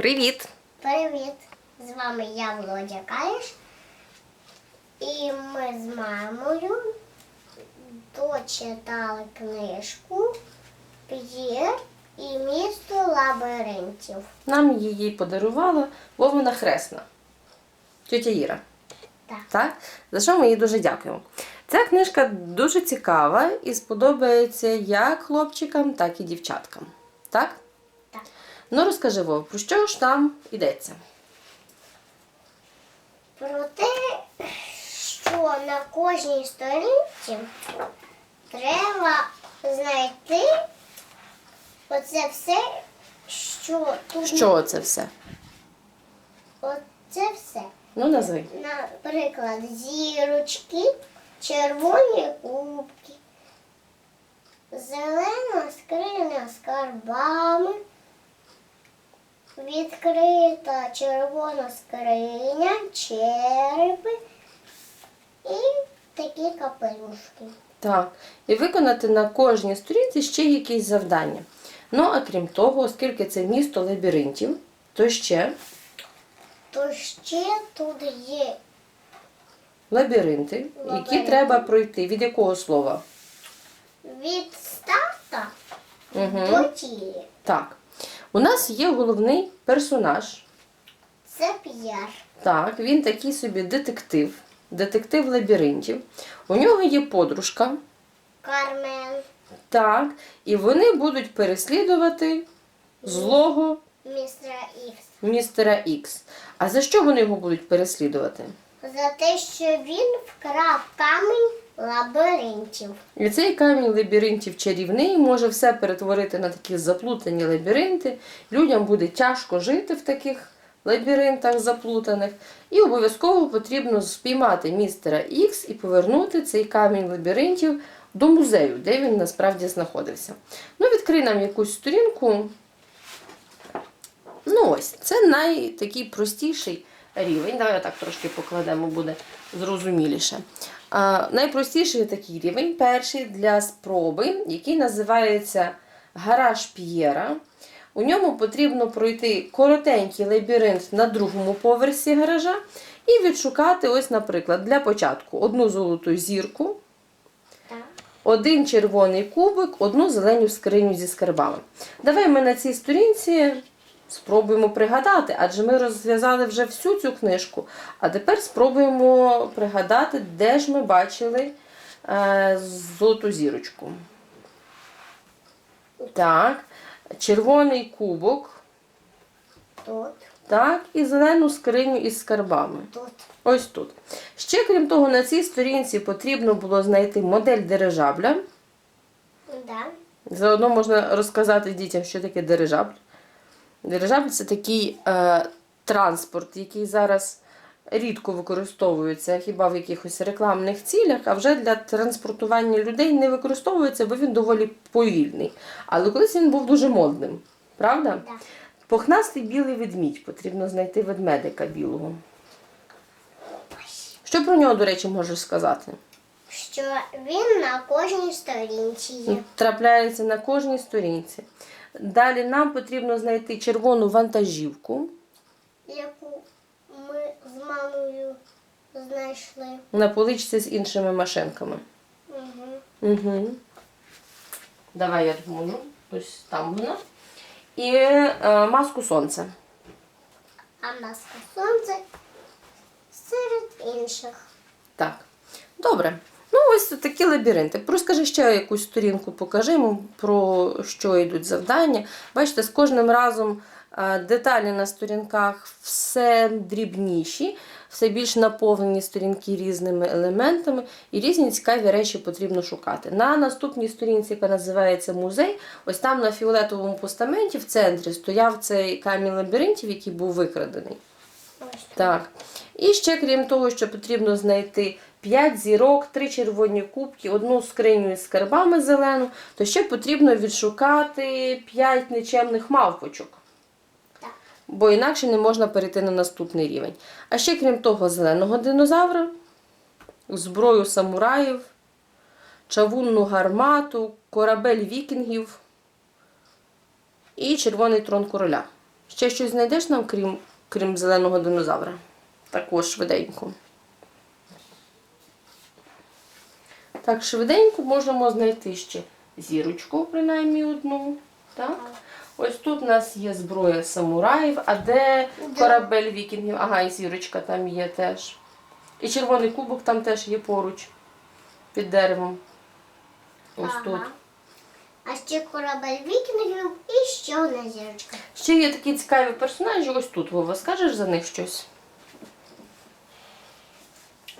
Привіт! Привіт! З вами я Володя Каєш. І ми з мамою дочитали книжку П'єр і місто лабіринтів. Нам її подарувала Вовина Хресна, тетя Іра. Так. Так? За що ми їй дуже дякуємо. Ця книжка дуже цікава і сподобається як хлопчикам, так і дівчаткам. Так? Ну розкажи, Вов, про що ж там йдеться? Про те, що на кожній сторінці треба знайти оце все, що тут. Що це все? Оце все. Ну, назви. Наприклад, зірочки, червоні кубки, зелена скриня з карбами, відкрита червона скриня, черепи і такі капелюшки. Так. І виконати на кожній сторінці ще якісь завдання. Ну, а крім того, оскільки це місто лабіринтів, то ще То ще тут є лабіринти, які Лабіринти. треба пройти. Від якого слова? від старта Угу. до тілі. Так. У нас є головний персонаж. Це п'єр. Так, він такий собі детектив, детектив лабіринтів. У нього є подружка. Кармен, Так, і вони будуть переслідувати злого містера Ікс. містера Ікс. А за що вони його будуть переслідувати? За те, що він вкрав камінь лабіринтів. І цей камінь лабіринтів чарівний може все перетворити на такі заплутані лабіринти. Людям буде тяжко жити в таких лабіринтах заплутаних. І обов'язково потрібно спіймати містера Ікс і повернути цей камінь лабіринтів до музею, де він насправді знаходився. Ну, відкрий нам якусь сторінку. Ну ось, це найтакий простіший рівень. Давай так трошки покладемо, буде зрозуміліше. Найпростіший такий рівень, перший для спроби, який називається гараж П'єра. У ньому потрібно пройти коротенький лабіринт на другому поверсі гаража і відшукати, ось, наприклад, для початку одну золоту зірку, один червоний кубик, одну зелену скриню зі скарбами. Давай ми на цій сторінці спробуємо пригадати, адже ми розв'язали вже всю цю книжку. А тепер спробуємо пригадати, де ж ми бачили е, золоту зірочку. Так, червоний кубок, Тут, так, і зелену скриню із скарбами. тут. Ось тут. Ще, крім того, на цій сторінці потрібно було знайти модель дирижабля. Да. Заодно можна розказати дітям, що таке дирижабль. Дирижабль це такий е, транспорт, який зараз рідко використовується хіба в якихось рекламних цілях, а вже для транспортування людей не використовується, бо він доволі повільний. Але колись він був дуже модним. Правда? Да. Похнастий білий ведмідь. Потрібно знайти ведмедика білого. Що про нього, до речі, можеш сказати? Що він на кожній сторінці є. Трапляється на кожній сторінці. Далі нам потрібно знайти червону вантажівку. яку ми з мамою знайшли. на поличці з іншими машинками. Угу. Угу. Давай я допоможу. Ось там вона. І е, маску сонця. А маска сонце серед інших. Так. Добре. Ну, ось такі лабіринти. Розкажи ще якусь сторінку, покажи про що йдуть завдання. Бачите, з кожним разом е, деталі на сторінках все дрібніші, все більш наповнені сторінки різними елементами, і різні цікаві речі потрібно шукати. На наступній сторінці, яка називається музей, ось там на фіолетовому постаменті в центрі стояв цей камінь лабіринтів, який був викрадений. Так. І ще, крім того, що потрібно знайти 5 зірок, 3 червоні кубки, одну скриню із скарбами зелену, то ще потрібно відшукати 5 нечемних мавпочок. Бо інакше не можна перейти на наступний рівень. А ще, крім того, зеленого динозавра, зброю самураїв, чавунну гармату, корабель вікінгів і червоний трон короля. Ще щось знайдеш нам, крім, крім зеленого динозавра? Також швиденько. Так, швиденько можемо знайти ще зірочку, принаймні одну. Так? Ось тут у нас є зброя самураїв, а де корабель вікінгів? Ага, і зірочка там є теж. І червоний кубок там теж є поруч, під деревом. Ось Ага. тут. А ще корабель вікінгів і ще одна зірочка. Ще є такі цікаві персонажі, ось тут, Вова, скажеш за них щось?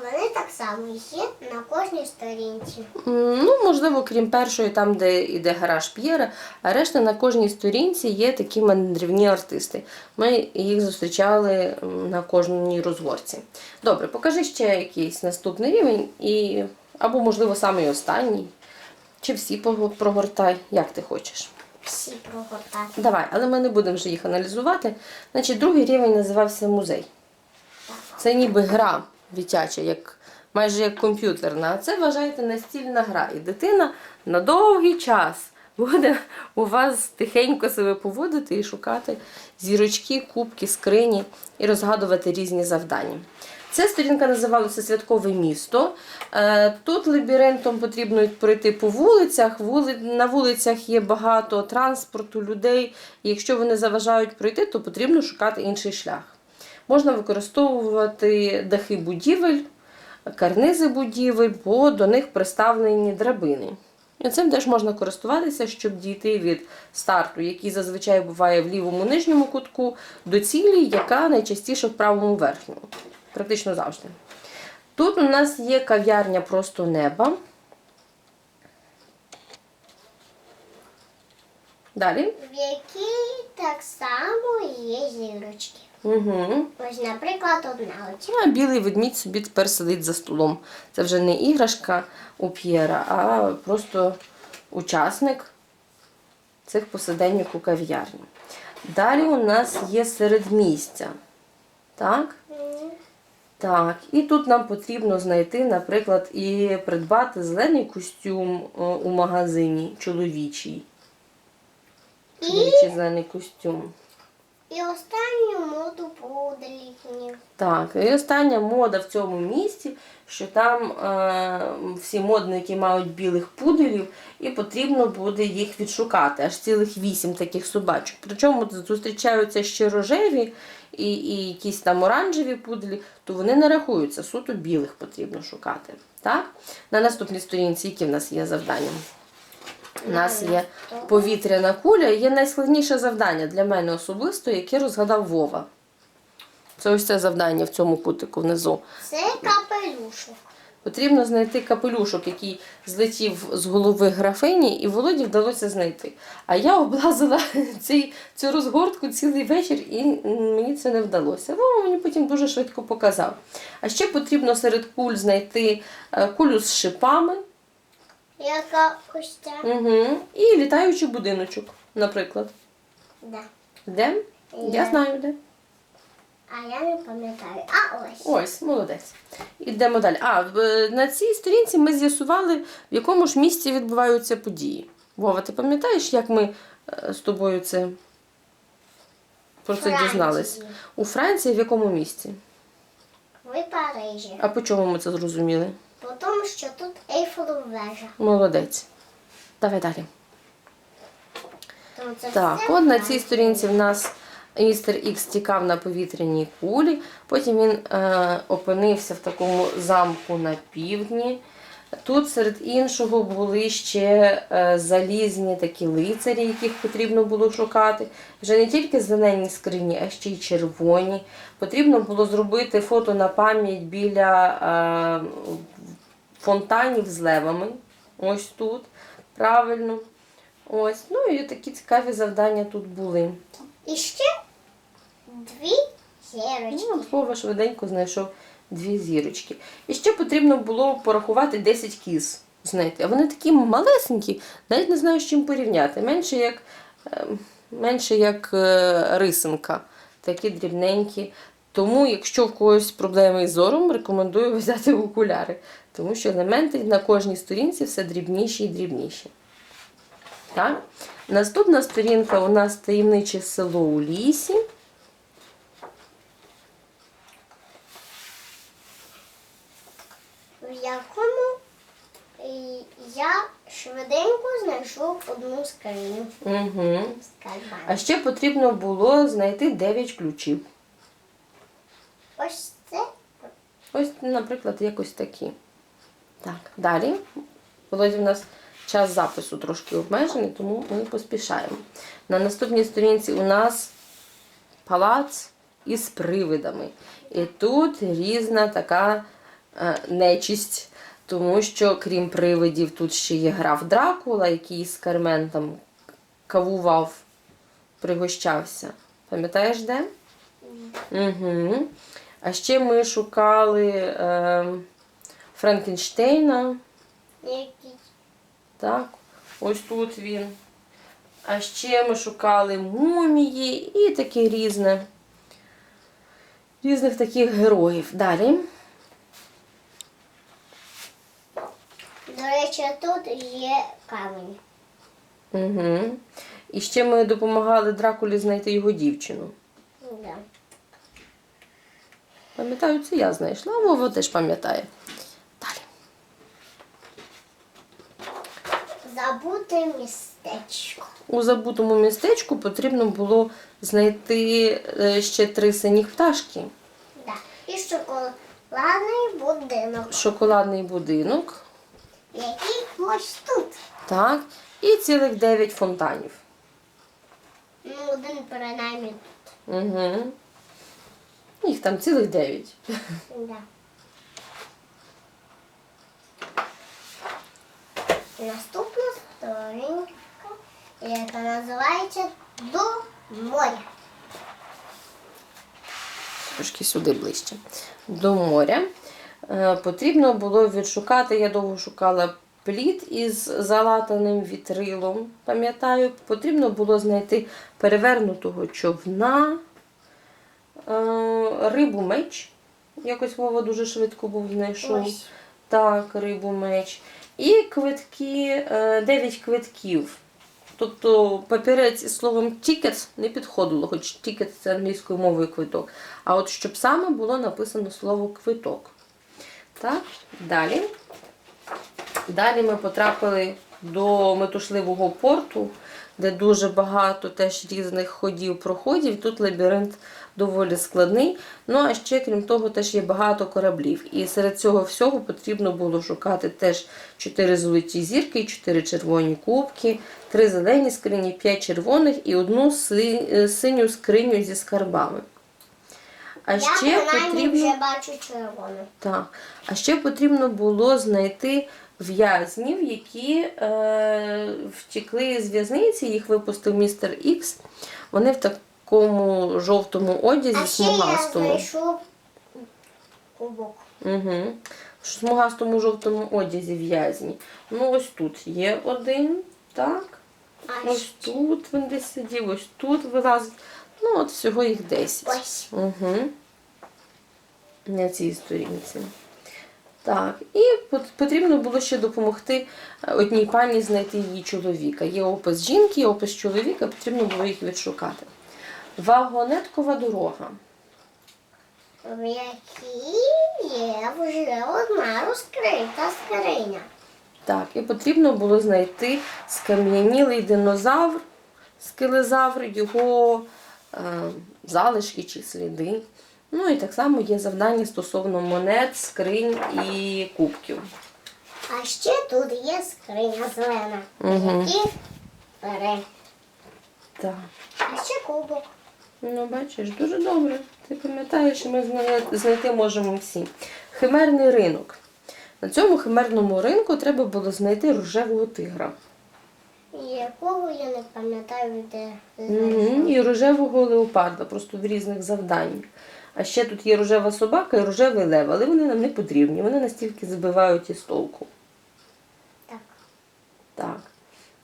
Вони так само є на кожній сторінці. Ну, можливо, крім першої, там, де йде гараж П'єра, а решта на кожній сторінці є такі мандрівні артисти. Ми їх зустрічали на кожній розгорці. Добре, покажи ще якийсь наступний рівень, і... або, можливо, самий останній. Чи всі прогортай, як ти хочеш. Всі прогортати. Давай, але ми не будемо вже їх аналізувати. Значить, другий рівень називався музей. Це ніби гра дитяча, як, майже як комп'ютерна. А це вважайте настільна гра. І дитина на довгий час буде у вас тихенько себе поводити і шукати зірочки, кубки, скрині і розгадувати різні завдання. Ця сторінка називалася Святкове місто. Е, Тут лабіринтом потрібно пройти по вулицях. На вулицях є багато транспорту, людей. Якщо вони заважають пройти, то потрібно шукати інший шлях. Можна використовувати дахи будівель, карнизи будівель, бо до них приставлені драбини. І цим теж можна користуватися, щоб дійти від старту, який зазвичай буває в лівому нижньому кутку, до цілі, яка найчастіше в правому верхньому. Практично завжди. Тут у нас є кав'ярня просто неба. Далі. В якій так само є зірочки. Угу. Ось, наприклад, одна оця. А білий ведмідь собі тепер сидить за столом. Це вже не іграшка у П'єра, а просто учасник цих посиденьок у кав'ярні. Далі у нас є середмістя. Так? Так, і тут нам потрібно знайти, наприклад, і придбати зелений костюм е, у магазині чоловічий. Чоловічий зелений костюм. І останню моду пуделікнів. Так, і остання мода в цьому місті, що там е, всі модники мають білих пуделів, і потрібно буде їх відшукати. Аж цілих вісім таких собачок. Причому зустрічаються ще рожеві і, і якісь там оранжеві пуделі, то вони не рахуються, суто білих потрібно шукати. Так? На наступній сторінці, які в нас є завдання? У нас є повітряна куля, є найскладніше завдання для мене особисто, яке розгадав Вова. Це ось це завдання в цьому кутику внизу. Це капелюшок. Потрібно знайти капелюшок, який злетів з голови графині, і Володі вдалося знайти. А я облазила цей, цю розгортку цілий вечір, і мені це не вдалося. Вова мені потім дуже швидко показав. А ще потрібно серед куль знайти е, кулю з шипами Яка ось угу. і літаючий будиночок, наприклад. Да. Де? Я Я- знаю де. А я не пам'ятаю. А ось. Ось, молодець. Ідемо далі. А, на цій сторінці ми з'ясували, в якому ж місці відбуваються події. Вова, ти пам'ятаєш, як ми е, з тобою це про це Франції. дізнались? У Франції в якому місці? Ви Парижі. А по чому ми це зрозуміли? По тому, що тут Ейфелова вежа. Молодець. Давай далі. Тому це Так, все от на цій сторінці в нас містер Ікс тікав на повітряній кулі, потім він е, опинився в такому замку на півдні. Тут серед іншого були ще е, залізні такі лицарі, яких потрібно було шукати. Вже не тільки зелені скрині, а ще й червоні. Потрібно було зробити фото на пам'ять біля е, фонтанів з левами. Ось тут. Правильно. Ось. Ну і такі цікаві завдання тут були. І ще дві зірочки. Ну, Вова швиденько знайшов дві зірочки. І ще потрібно було порахувати 10 кіз знайти. А вони такі малесенькі, навіть не знаю, з чим порівняти. Менше як, е, менше як е, рисинка, такі дрібненькі. Тому, якщо в когось проблеми із зором, рекомендую взяти окуляри, тому що елементи на кожній сторінці все дрібніші і дрібніші. Так? Наступна сторінка у нас таємниче село у лісі. в якому я швиденько знайшов одну скриню Угу. А ще потрібно було знайти 9 ключів. Ось це Ось, наприклад, якось такі. Так, далі. Володя, в нас час запису трошки обмежений, тому ми поспішаємо. На наступній сторінці у нас палац із привидами. І тут різна така е, нечисть, тому що, крім привидів, тут ще є граф Дракула, який з Кармен там кавував, пригощався. Пам'ятаєш де? Угу. А ще ми шукали е, Франкенштейна. який Так, ось тут він. А ще ми шукали мумії і таке різне. Різних таких героїв. Далі. До речі, тут є камінь. Угу. І ще ми допомагали Дракулі знайти його дівчину. Да. Пам'ятаю, це я знайшла, Вова теж пам'ятає. Далі. Забути містечко. У забутому містечку потрібно було знайти е, ще три синіх пташки. Да. І шоколадний будинок, Шоколадний будинок. який ось тут. Так. І цілих дев'ять фонтанів. Ну, один принаймні Угу. Їх там цілих дев'ять. тут. Да. Наступна сторінка, яка називається До моря. Трошки сюди ближче. До моря. Е, Потрібно було відшукати, я довго шукала плід із залатаним вітрилом, пам'ятаю. Потрібно було знайти перевернутого човна, е, рибу меч. Якось Вова дуже швидко був знайшов. Ось. Так, рибу меч. І квитки, 9 квитків. Тобто папірець із словом ticket не підходило, хоч ticket це англійською мовою квиток. А от щоб саме було написано слово квиток. Так, далі. Далі ми потрапили до метушливого порту, де дуже багато теж різних ходів, проходів. Тут лабіринт доволі складний. Ну а ще, крім того, теж є багато кораблів. І серед цього всього потрібно було шукати теж 4 золоті зірки, 4 червоні кубки, 3 зелені скрині, 5 червоних і одну е, синю скриню зі скарбами. А ще принаймні потрібно... вже бачу. Так. А ще потрібно було знайти в'язнів, які е, втекли з в'язниці, їх випустив містер Ікс. Вони в такому жовтому одязі, А ще я смугастому. знайшов кубок. Угу. В смугастому жовтому одязі в'язні. Ну, ось тут є один, так. А Ось ще- тут він десь сидів, ось тут вилазить. Ну, от всього їх 10. Ось. Угу. На цій сторінці. Так, і потрібно було ще допомогти е, одній пані знайти її чоловіка. Є опис жінки, є опис чоловіка, потрібно було їх відшукати. Вагонеткова дорога. в якій є вже одна розкрита скриня. Так, і потрібно було знайти скам'янілий динозавр, скелезавр, його е, залишки чи сліди. Ну і так само є завдання стосовно монет, скринь і кубків. А ще тут є скриня зелена, Мгм. які бере. Так. А ще кубок. Ну, бачиш, дуже добре. Ти пам'ятаєш, ми знайти можемо всі. Химерний ринок. На цьому химерному ринку треба було знайти рожевого тигра. Якого я не пам'ятаю, де Мгм, І рожевого леопарда, просто в різних завданнях. А ще тут є рожева собака і рожевий лев, але вони нам не потрібні. Вони настільки збивають із толку. Так. Так.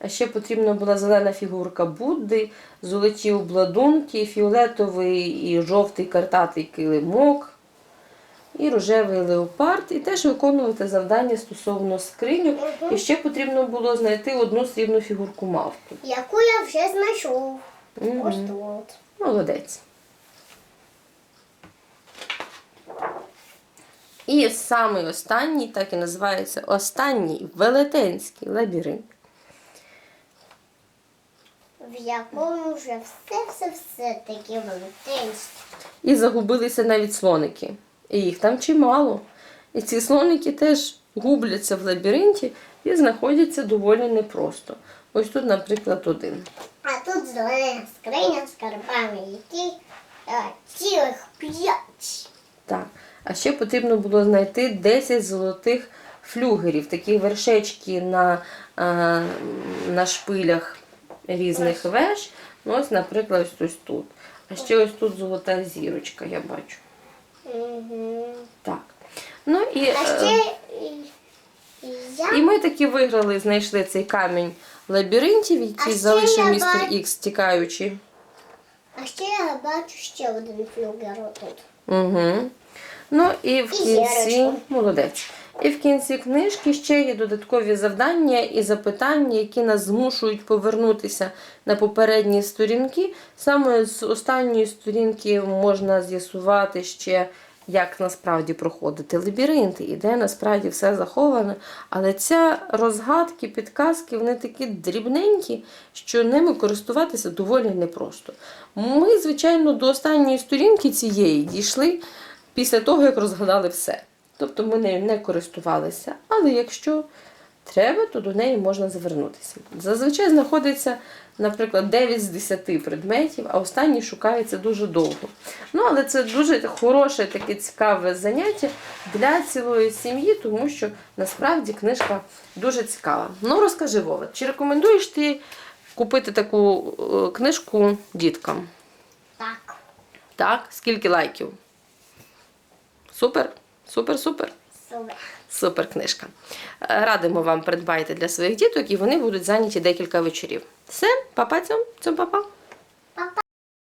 А ще потрібна була зелена фігурка Будди, золоті обладунки, фіолетовий і жовтий картатий килимок. і рожевий леопард, і теж виконувати завдання стосовно скриньок. Мгм. І ще потрібно було знайти одну срібну фігурку мавки. Яку я вже знайшов. Мгм. Ось тут. Молодець. І самий останній, так і називається останній велетенський лабіринт. В якому вже все-все-все таке велетенське. І загубилися навіть слоники. І їх там чимало. І ці слоники теж губляться в лабіринті і знаходяться доволі непросто. Ось тут, наприклад, один. А тут зелена скриня з карбами, які е, цілих п'ять. Так. А ще потрібно було знайти 10 золотих флюгерів, такі вершечки на, а, на шпилях різних веж. Ну, ось, наприклад, ось, ось тут. А ще ось тут золота зірочка, я бачу. Угу. Так. Ну і, А е, ще і, і я і ми таки виграли, знайшли цей камінь лабіринтів, який залишив я містер Ікс, тікаючи. А ще я бачу ще один флюгер отут. Угу. Ну і в І кінці зірочку. молодець. І в кінці книжки ще є додаткові завдання і запитання, які нас змушують повернутися на попередні сторінки. Саме з останньої сторінки можна з'ясувати ще, як насправді проходити лабіринти і де насправді все заховано. Але ця розгадки, підказки, вони такі дрібненькі, що ними користуватися доволі непросто. Ми, звичайно, до останньої сторінки цієї дійшли після того, як розгадали все. Тобто ми нею не користувалися. Але якщо треба, то до неї можна звернутися. Зазвичай знаходиться, наприклад, 9 з 10 предметів, а останній шукається дуже довго. Ну, але це дуже хороше, таке цікаве заняття для цілої сім'ї, тому що насправді книжка дуже цікава. Ну, розкажи, Вова, чи рекомендуєш ти купити таку е, книжку діткам? Так. Так, скільки лайків? Супер, супер, супер. Книжка. Е, Радимо вам придбайте для своїх діток, і вони будуть зайняті декілька вечорів. Все, папа, цьом, цьом папа.